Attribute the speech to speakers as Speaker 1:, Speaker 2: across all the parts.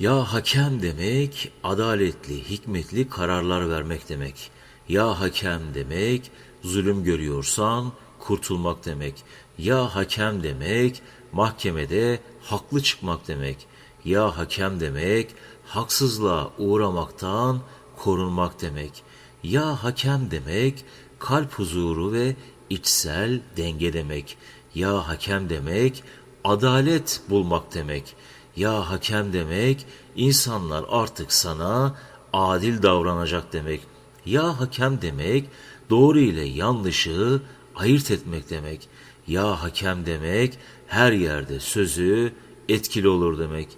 Speaker 1: Ya hakem demek adaletli, hikmetli kararlar vermek demek. Ya hakem demek zulüm görüyorsan kurtulmak demek. Ya hakem demek mahkemede haklı çıkmak demek. Ya hakem demek haksızlığa uğramaktan korunmak demek. Ya hakem demek kalp huzuru ve içsel denge demek. Ya hakem demek adalet bulmak demek. Ya hakem demek insanlar artık sana adil davranacak demek. Ya hakem demek doğru ile yanlışı ayırt etmek demek. Ya hakem demek her yerde sözü etkili olur demek.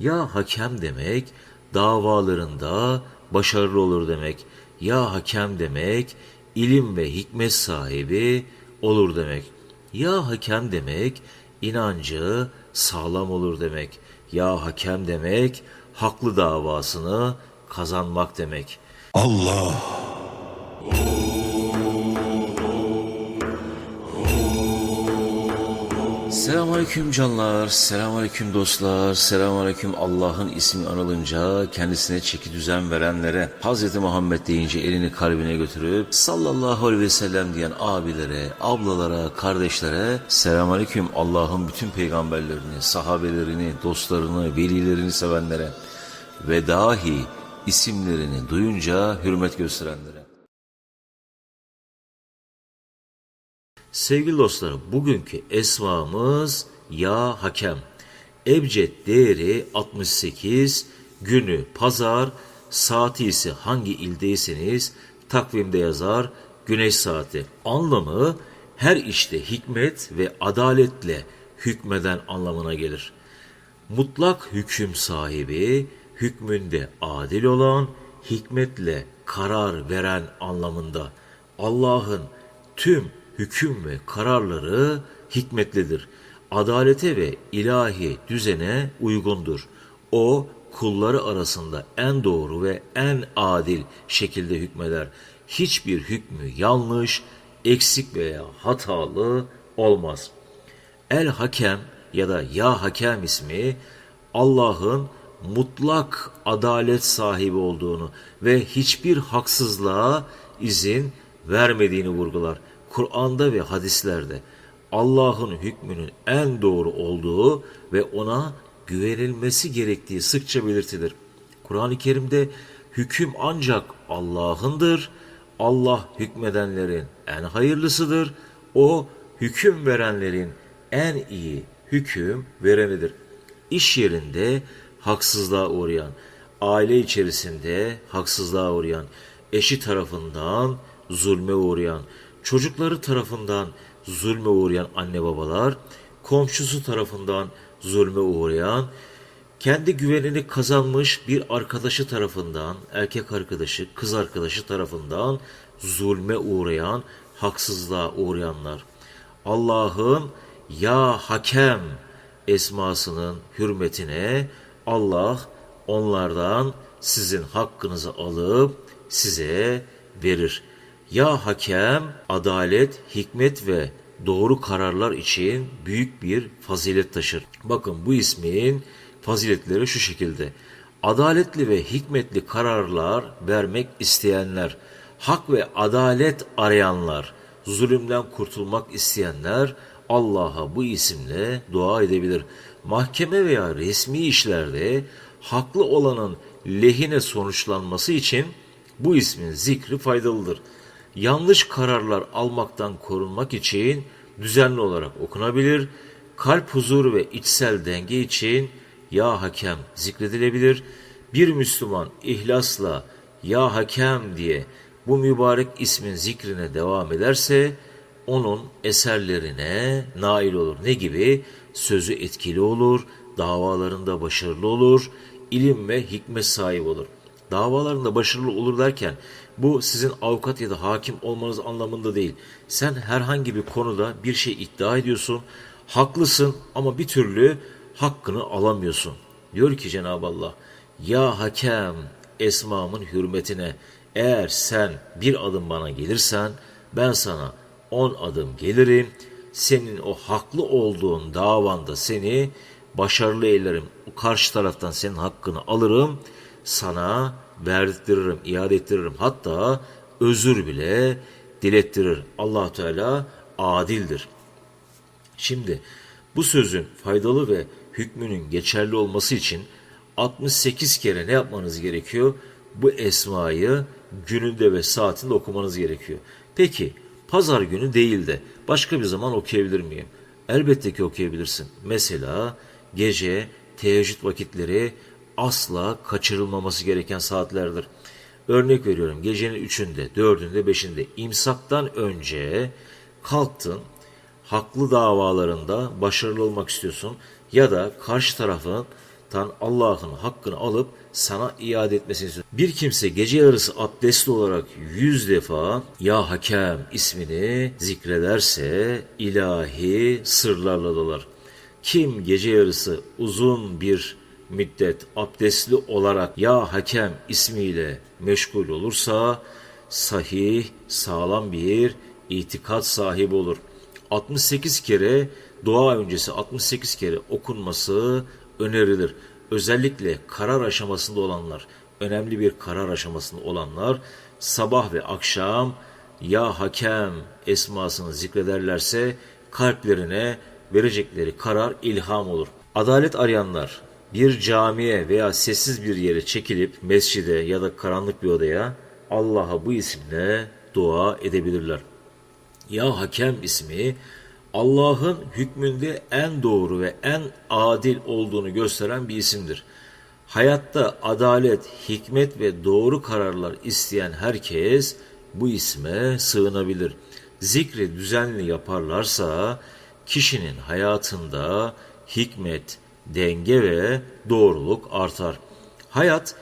Speaker 1: Ya hakem demek davalarında başarılı olur demek. Ya hakem demek ilim ve hikmet sahibi olur demek. Ya hakem demek inancı sağlam olur demek. Ya hakem demek haklı davasını kazanmak demek.
Speaker 2: Allah
Speaker 1: Selamünaleyküm canlar, selamünaleyküm dostlar, selamünaleyküm Allah'ın ismi anılınca kendisine çeki düzen verenlere, Hz. Muhammed deyince elini kalbine götürüp sallallahu aleyhi ve sellem diyen abilere, ablalara, kardeşlere selamünaleyküm Allah'ın bütün peygamberlerini, sahabelerini, dostlarını, velilerini sevenlere ve dahi isimlerini duyunca hürmet gösterenlere. Sevgili dostlarım, bugünkü esmamız Ya Hakem. Ebced değeri 68, günü pazar, saati ise hangi ildeyseniz takvimde yazar güneş saati. Anlamı her işte hikmet ve adaletle hükmeden anlamına gelir. Mutlak hüküm sahibi, hükmünde adil olan, hikmetle karar veren anlamında. Allah'ın tüm hüküm ve kararları hikmetlidir. Adalete ve ilahi düzene uygundur. O kulları arasında en doğru ve en adil şekilde hükmeder. Hiçbir hükmü yanlış, eksik veya hatalı olmaz. El Hakem ya da Ya Hakem ismi Allah'ın mutlak adalet sahibi olduğunu ve hiçbir haksızlığa izin vermediğini vurgular. Kur'an'da ve hadislerde Allah'ın hükmünün en doğru olduğu ve ona güvenilmesi gerektiği sıkça belirtilir. Kur'an-ı Kerim'de hüküm ancak Allah'ındır. Allah hükmedenlerin en hayırlısıdır. O hüküm verenlerin en iyi hüküm verenidir. İş yerinde haksızlığa uğrayan, aile içerisinde haksızlığa uğrayan, eşi tarafından zulme uğrayan, çocukları tarafından zulme uğrayan anne babalar, komşusu tarafından zulme uğrayan, kendi güvenini kazanmış bir arkadaşı tarafından, erkek arkadaşı, kız arkadaşı tarafından zulme uğrayan, haksızlığa uğrayanlar. Allah'ın ya hakem esmasının hürmetine Allah onlardan sizin hakkınızı alıp size verir. Ya hakem, adalet, hikmet ve doğru kararlar için büyük bir fazilet taşır. Bakın bu ismin faziletleri şu şekilde. Adaletli ve hikmetli kararlar vermek isteyenler, hak ve adalet arayanlar, zulümden kurtulmak isteyenler Allah'a bu isimle dua edebilir. Mahkeme veya resmi işlerde haklı olanın lehine sonuçlanması için bu ismin zikri faydalıdır. Yanlış kararlar almaktan korunmak için düzenli olarak okunabilir. Kalp huzuru ve içsel denge için ya hakem zikredilebilir. Bir Müslüman ihlasla ya hakem diye bu mübarek ismin zikrine devam ederse onun eserlerine nail olur. Ne gibi? Sözü etkili olur, davalarında başarılı olur, ilim ve hikmet sahibi olur. Davalarında başarılı olur derken bu sizin avukat ya da hakim olmanız anlamında değil. Sen herhangi bir konuda bir şey iddia ediyorsun, haklısın ama bir türlü hakkını alamıyorsun. Diyor ki Cenab-ı Allah, ya hakem esmamın hürmetine eğer sen bir adım bana gelirsen ben sana on adım gelirim. Senin o haklı olduğun davanda seni başarılı eylerim. O karşı taraftan senin hakkını alırım, sana verdirtirim, iade ettiririm. Hatta özür bile dilettirir. allah Teala adildir. Şimdi bu sözün faydalı ve hükmünün geçerli olması için 68 kere ne yapmanız gerekiyor? Bu esmayı gününde ve saatinde okumanız gerekiyor. Peki pazar günü değil de başka bir zaman okuyabilir miyim? Elbette ki okuyabilirsin. Mesela gece teheccüd vakitleri asla kaçırılmaması gereken saatlerdir. Örnek veriyorum gecenin üçünde, dördünde, beşinde imsaktan önce kalktın, haklı davalarında başarılı olmak istiyorsun ya da karşı tarafından Allah'ın hakkını alıp sana iade etmesini istiyorsun. Bir kimse gece yarısı abdestli olarak yüz defa Ya Hakem ismini zikrederse ilahi sırlarla dolar. Kim gece yarısı uzun bir müddet abdestli olarak Ya Hakem ismiyle meşgul olursa sahih, sağlam bir itikat sahibi olur. 68 kere dua öncesi 68 kere okunması önerilir. Özellikle karar aşamasında olanlar, önemli bir karar aşamasında olanlar sabah ve akşam ya hakem esmasını zikrederlerse kalplerine verecekleri karar ilham olur. Adalet arayanlar bir camiye veya sessiz bir yere çekilip mescide ya da karanlık bir odaya Allah'a bu isimle dua edebilirler. Ya Hakem ismi Allah'ın hükmünde en doğru ve en adil olduğunu gösteren bir isimdir. Hayatta adalet, hikmet ve doğru kararlar isteyen herkes bu isme sığınabilir. Zikri düzenli yaparlarsa kişinin hayatında hikmet, denge ve doğruluk artar. Hayat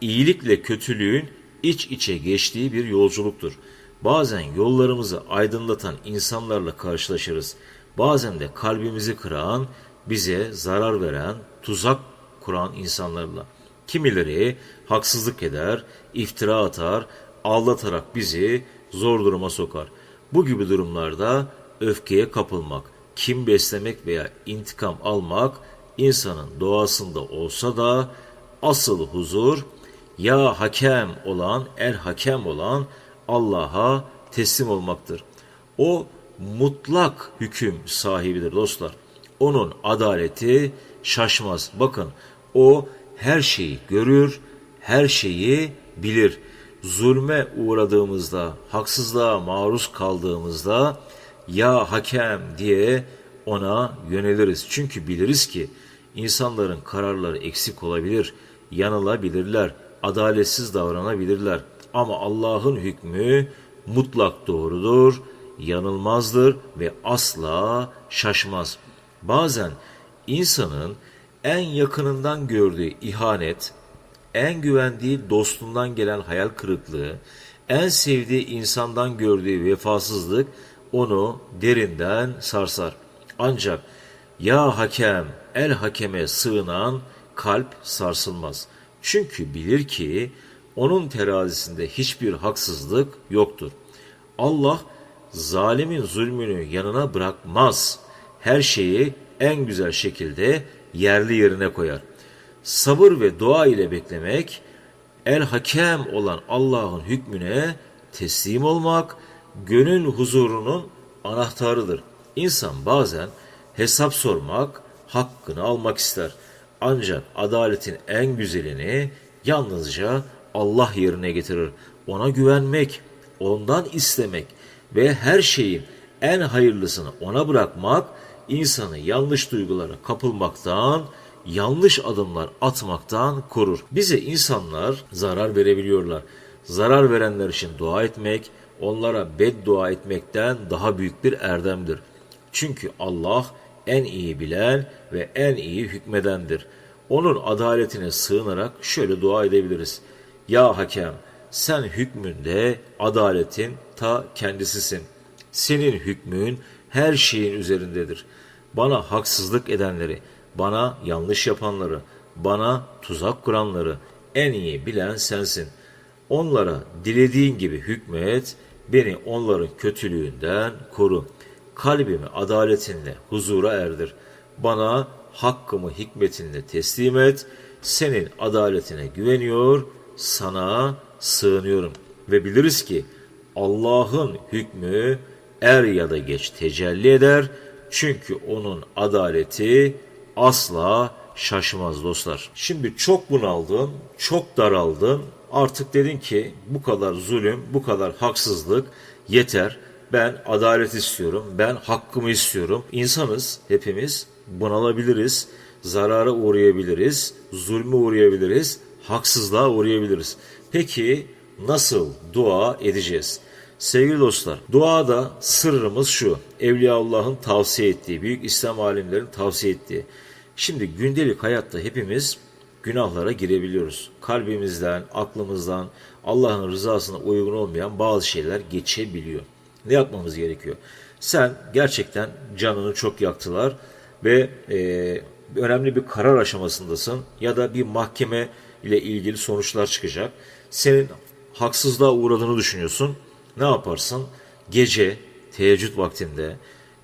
Speaker 1: iyilikle kötülüğün iç içe geçtiği bir yolculuktur. Bazen yollarımızı aydınlatan insanlarla karşılaşırız. Bazen de kalbimizi kıran, bize zarar veren, tuzak kuran insanlarla. Kimileri haksızlık eder, iftira atar, aldatarak bizi zor duruma sokar. Bu gibi durumlarda öfkeye kapılmak, kim beslemek veya intikam almak insanın doğasında olsa da asıl huzur ya hakem olan, el hakem olan Allah'a teslim olmaktır. O mutlak hüküm sahibidir dostlar. Onun adaleti şaşmaz. Bakın o her şeyi görür, her şeyi bilir. Zulme uğradığımızda, haksızlığa maruz kaldığımızda ya hakem diye ona yöneliriz. Çünkü biliriz ki insanların kararları eksik olabilir, yanılabilirler, adaletsiz davranabilirler. Ama Allah'ın hükmü mutlak doğrudur, yanılmazdır ve asla şaşmaz. Bazen insanın en yakınından gördüğü ihanet, en güvendiği dostundan gelen hayal kırıklığı, en sevdiği insandan gördüğü vefasızlık onu derinden sarsar. Ancak ya hakem, el hakeme sığınan kalp sarsılmaz. Çünkü bilir ki onun terazisinde hiçbir haksızlık yoktur. Allah zalimin zulmünü yanına bırakmaz. Her şeyi en güzel şekilde yerli yerine koyar. Sabır ve dua ile beklemek, el hakem olan Allah'ın hükmüne teslim olmak, gönül huzurunun anahtarıdır. İnsan bazen hesap sormak, hakkını almak ister. Ancak adaletin en güzelini yalnızca Allah yerine getirir. Ona güvenmek, ondan istemek ve her şeyin en hayırlısını ona bırakmak insanı yanlış duygulara kapılmaktan, yanlış adımlar atmaktan korur. Bize insanlar zarar verebiliyorlar. Zarar verenler için dua etmek, onlara beddua etmekten daha büyük bir erdemdir. Çünkü Allah en iyi bilen ve en iyi hükmedendir. Onun adaletine sığınarak şöyle dua edebiliriz. Ya hakem sen hükmünde adaletin ta kendisisin. Senin hükmün her şeyin üzerindedir. Bana haksızlık edenleri, bana yanlış yapanları, bana tuzak kuranları en iyi bilen sensin. Onlara dilediğin gibi hükmet, beni onların kötülüğünden koru. Kalbimi adaletinle huzura erdir. Bana hakkımı hikmetinle teslim et. Senin adaletine güveniyor, sana sığınıyorum. Ve biliriz ki Allah'ın hükmü er ya da geç tecelli eder. Çünkü onun adaleti asla şaşmaz dostlar. Şimdi çok bunaldın, çok daraldın. Artık dedin ki bu kadar zulüm, bu kadar haksızlık yeter. Ben adalet istiyorum, ben hakkımı istiyorum. İnsanız hepimiz bunalabiliriz, zarara uğrayabiliriz, zulme uğrayabiliriz, haksızlığa uğrayabiliriz. Peki nasıl dua edeceğiz? Sevgili dostlar, duada sırrımız şu. Evliyaullah'ın tavsiye ettiği, büyük İslam alimlerin tavsiye ettiği. Şimdi gündelik hayatta hepimiz günahlara girebiliyoruz. Kalbimizden, aklımızdan Allah'ın rızasına uygun olmayan bazı şeyler geçebiliyor. Ne yapmamız gerekiyor? Sen gerçekten canını çok yaktılar ve e, önemli bir karar aşamasındasın ya da bir mahkeme ile ilgili sonuçlar çıkacak. Senin haksızlığa uğradığını düşünüyorsun. Ne yaparsın? Gece teheccüd vaktinde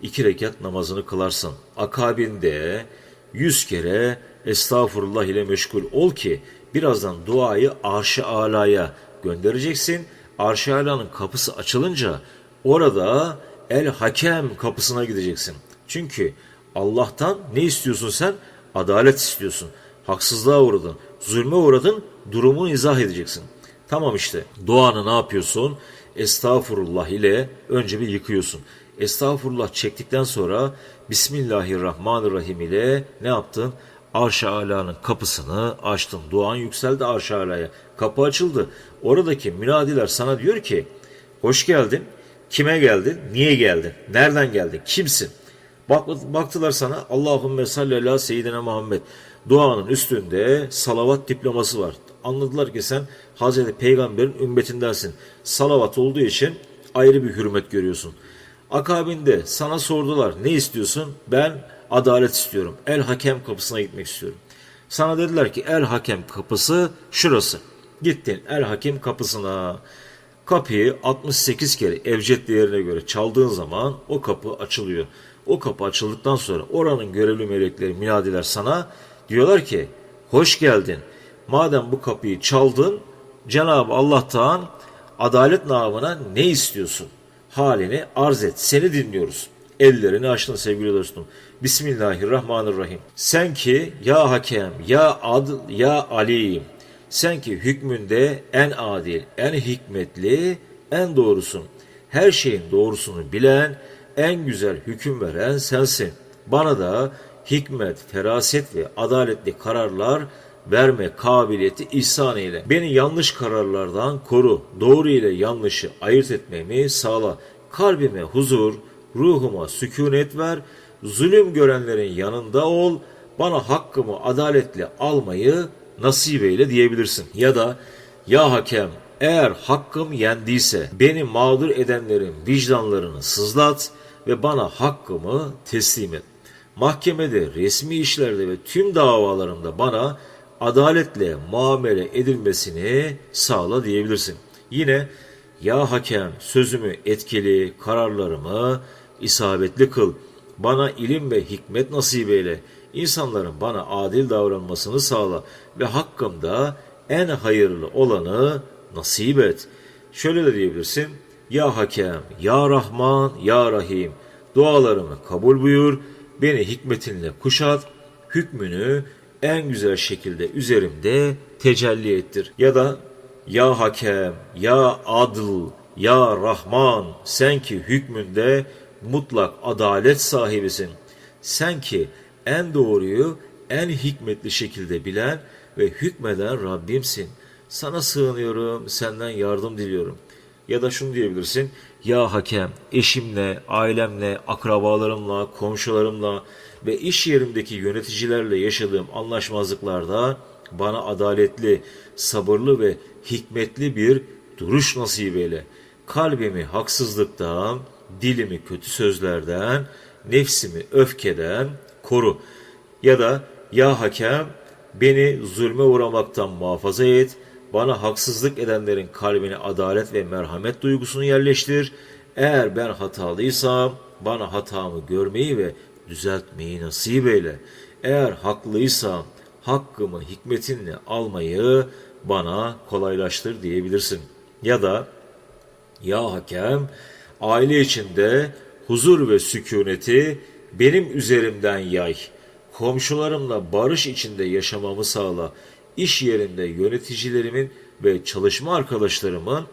Speaker 1: iki rekat namazını kılarsın. Akabinde yüz kere estağfurullah ile meşgul ol ki birazdan duayı arş-ı alaya göndereceksin. Arş-ı alanın kapısı açılınca orada el hakem kapısına gideceksin. Çünkü Allah'tan ne istiyorsun sen? Adalet istiyorsun. Haksızlığa uğradın, zulme uğradın, durumunu izah edeceksin. Tamam işte duanı ne yapıyorsun? Estağfurullah ile önce bir yıkıyorsun. Estağfurullah çektikten sonra Bismillahirrahmanirrahim ile ne yaptın? Arş-ı Ala'nın kapısını açtın. Duan yükseldi Arş-ı Ala'ya. Kapı açıldı. Oradaki münadiler sana diyor ki hoş geldin. Kime geldin? Niye geldin? Nereden geldin? Kimsin? Bak, baktılar sana Allahümme salli ala seyyidine Muhammed. Duanın üstünde salavat diploması var. Anladılar ki sen Hazreti Peygamber'in ümmetindensin. Salavat olduğu için ayrı bir hürmet görüyorsun. Akabinde sana sordular ne istiyorsun? Ben adalet istiyorum. El hakem kapısına gitmek istiyorum. Sana dediler ki el hakem kapısı şurası. Gittin el hakem kapısına. Kapıyı 68 kere evcet değerine göre çaldığın zaman o kapı açılıyor. O kapı açıldıktan sonra oranın görevli melekleri, minadiler sana diyorlar ki hoş geldin. Madem bu kapıyı çaldın Cenab-ı Allah'tan adalet namına ne istiyorsun? Halini arz et. Seni dinliyoruz. Ellerini açtın sevgili dostum. Bismillahirrahmanirrahim. Sen ki ya hakem, ya adl, ya alim. Sen ki hükmünde en adil, en hikmetli, en doğrusun. Her şeyin doğrusunu bilen, en güzel hüküm veren sensin. Bana da hikmet, feraset ve adaletli kararlar verme kabiliyeti ihsan eyle. Beni yanlış kararlardan koru. Doğru ile yanlışı ayırt etmemi sağla. Kalbime huzur, ruhuma sükunet ver. Zulüm görenlerin yanında ol. Bana hakkımı adaletle almayı nasip eyle diyebilirsin. Ya da ya hakem eğer hakkım yendiyse beni mağdur edenlerin vicdanlarını sızlat ve bana hakkımı teslim et. Mahkemede, resmi işlerde ve tüm davalarımda bana adaletle muamele edilmesini sağla diyebilirsin. Yine ya hakem sözümü etkili, kararlarımı isabetli kıl. Bana ilim ve hikmet nasip eyle. İnsanların bana adil davranmasını sağla ve hakkımda en hayırlı olanı nasip et. Şöyle de diyebilirsin. Ya Hakem, Ya Rahman, Ya Rahim. Dualarımı kabul buyur. Beni hikmetinle kuşat. Hükmünü en güzel şekilde üzerimde tecelli ettir. Ya da Ya Hakem, Ya Adıl, Ya Rahman sen ki hükmünde mutlak adalet sahibisin. Sen ki en doğruyu en hikmetli şekilde bilen ve hükmeden Rabbimsin. Sana sığınıyorum, senden yardım diliyorum. Ya da şunu diyebilirsin. Ya hakem, eşimle, ailemle, akrabalarımla, komşularımla ve iş yerimdeki yöneticilerle yaşadığım anlaşmazlıklarda bana adaletli, sabırlı ve hikmetli bir duruş nasip eyle. Kalbimi haksızlıktan, dilimi kötü sözlerden, nefsimi öfkeden koru. Ya da ya hakem beni zulme uğramaktan muhafaza et, bana haksızlık edenlerin kalbine adalet ve merhamet duygusunu yerleştir. Eğer ben hatalıysam bana hatamı görmeyi ve düzeltmeyi nasip eyle. Eğer haklıysam hakkımı hikmetinle almayı bana kolaylaştır diyebilirsin. Ya da ya hakem, aile içinde huzur ve sükuneti benim üzerimden yay. Komşularımla barış içinde yaşamamı sağla. İş yerinde yöneticilerimin ve çalışma arkadaşlarımın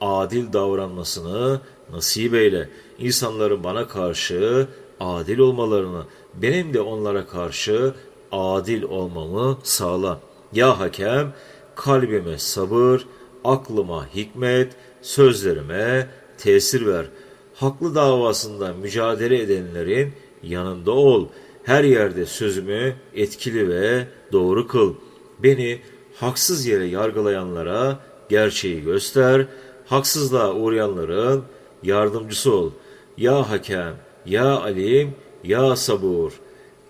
Speaker 1: adil davranmasını nasip eyle. İnsanların bana karşı adil olmalarını, benim de onlara karşı adil olmamı sağla. Ya hakem, kalbime sabır, aklıma hikmet, sözlerime tesir ver. Haklı davasında mücadele edenlerin yanında ol. Her yerde sözümü etkili ve doğru kıl. Beni haksız yere yargılayanlara gerçeği göster. Haksızlığa uğrayanların yardımcısı ol. Ya hakem, ya alim, ya sabur.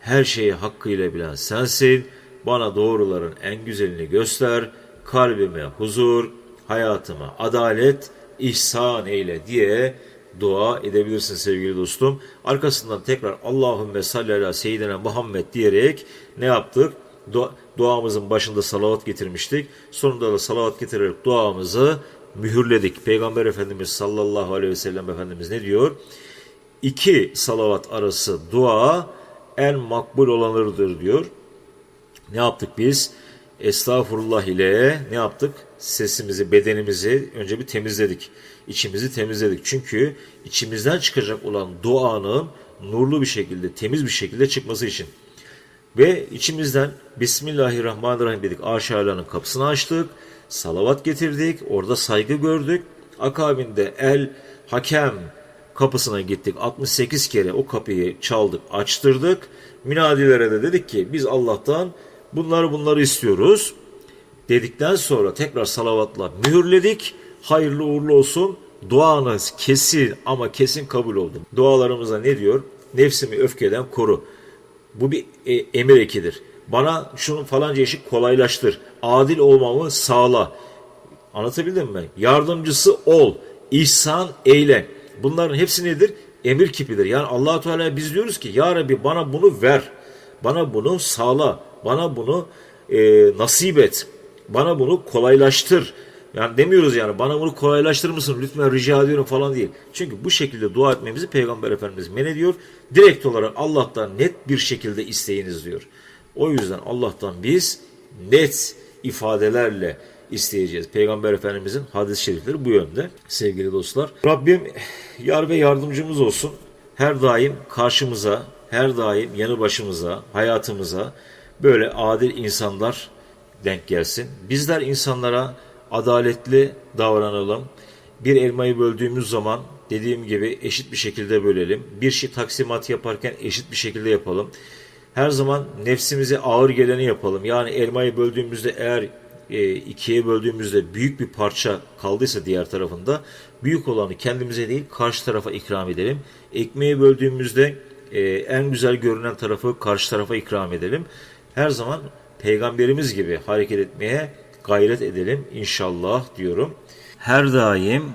Speaker 1: Her şeyi hakkıyla bilen sensin. Bana doğruların en güzelini göster. Kalbime huzur, hayatıma adalet, ihsan eyle diye dua edebilirsin sevgili dostum. Arkasından tekrar Allahümme salli ala seyyidina Muhammed diyerek ne yaptık? Dua, duamızın başında salavat getirmiştik. Sonunda da salavat getirerek duamızı mühürledik. Peygamber Efendimiz sallallahu aleyhi ve sellem Efendimiz ne diyor? İki salavat arası dua en makbul olanıdır diyor. Ne yaptık biz? Estağfurullah ile ne yaptık? Sesimizi, bedenimizi önce bir temizledik. İçimizi temizledik. Çünkü içimizden çıkacak olan duanın nurlu bir şekilde, temiz bir şekilde çıkması için. Ve içimizden Bismillahirrahmanirrahim dedik. Aşağılanın kapısını açtık. Salavat getirdik. Orada saygı gördük. Akabinde el hakem kapısına gittik. 68 kere o kapıyı çaldık, açtırdık. Münadilere de dedik ki biz Allah'tan bunları bunları istiyoruz. Dedikten sonra tekrar salavatla mühürledik. Hayırlı uğurlu olsun. Duanız kesin ama kesin kabul oldu. Dualarımıza ne diyor? Nefsimi öfkeden koru. Bu bir e, emir ekidir. Bana şunu falanca işi kolaylaştır. Adil olmamı sağla. Anlatabildim mi? Yardımcısı ol. İhsan eyle. Bunların hepsi nedir? Emir kipidir. Yani allah Teala biz diyoruz ki Ya Rabbi bana bunu ver. Bana bunu sağla. Bana bunu e, nasip et. Bana bunu kolaylaştır. Yani demiyoruz yani bana bunu kolaylaştırır mısın lütfen rica ediyorum falan değil. Çünkü bu şekilde dua etmemizi Peygamber Efendimiz men ediyor. Direkt olarak Allah'tan net bir şekilde isteyiniz diyor. O yüzden Allah'tan biz net ifadelerle isteyeceğiz. Peygamber Efendimizin hadis-i şerifleri bu yönde sevgili dostlar. Rabbim yar ve yardımcımız olsun. Her daim karşımıza, her daim yanı başımıza, hayatımıza böyle adil insanlar denk gelsin. Bizler insanlara adaletli davranalım. Bir elmayı böldüğümüz zaman dediğim gibi eşit bir şekilde bölelim. Bir şey taksimat yaparken eşit bir şekilde yapalım. Her zaman nefsimize ağır geleni yapalım. Yani elmayı böldüğümüzde eğer e, ikiye böldüğümüzde büyük bir parça kaldıysa diğer tarafında büyük olanı kendimize değil karşı tarafa ikram edelim. Ekmeği böldüğümüzde e, en güzel görünen tarafı karşı tarafa ikram edelim. Her zaman peygamberimiz gibi hareket etmeye gayret edelim inşallah diyorum. Her daim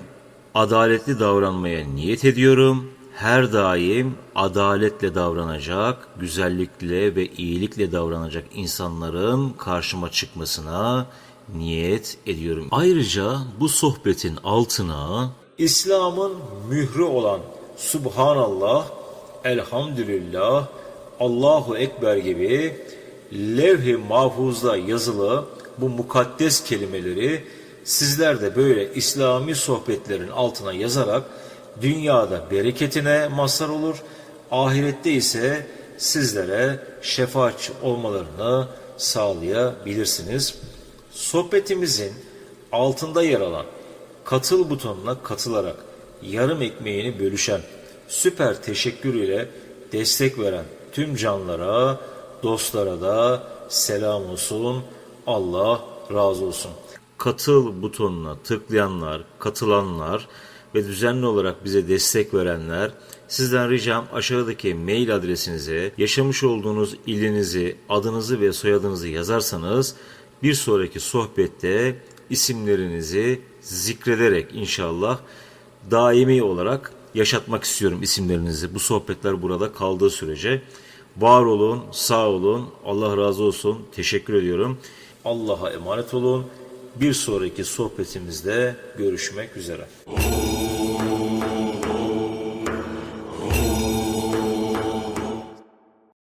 Speaker 1: adaletli davranmaya niyet ediyorum. Her daim adaletle davranacak, güzellikle ve iyilikle davranacak insanların karşıma çıkmasına niyet ediyorum. Ayrıca bu sohbetin altına İslam'ın mührü olan Subhanallah, Elhamdülillah, Allahu Ekber gibi levh-i mahfuzda yazılı bu mukaddes kelimeleri sizler de böyle İslami sohbetlerin altına yazarak dünyada bereketine mazhar olur, ahirette ise sizlere şefaatçi olmalarını sağlayabilirsiniz. Sohbetimizin altında yer alan katıl butonuna katılarak yarım ekmeğini bölüşen, süper teşekkür ile destek veren tüm canlara, dostlara da selam olsun. Allah razı olsun. Katıl butonuna tıklayanlar, katılanlar ve düzenli olarak bize destek verenler sizden ricam aşağıdaki mail adresinize yaşamış olduğunuz ilinizi, adınızı ve soyadınızı yazarsanız bir sonraki sohbette isimlerinizi zikrederek inşallah daimi olarak yaşatmak istiyorum isimlerinizi. Bu sohbetler burada kaldığı sürece Var olun, sağ olun. Allah razı olsun. Teşekkür ediyorum. Allah'a emanet olun. Bir sonraki sohbetimizde görüşmek üzere.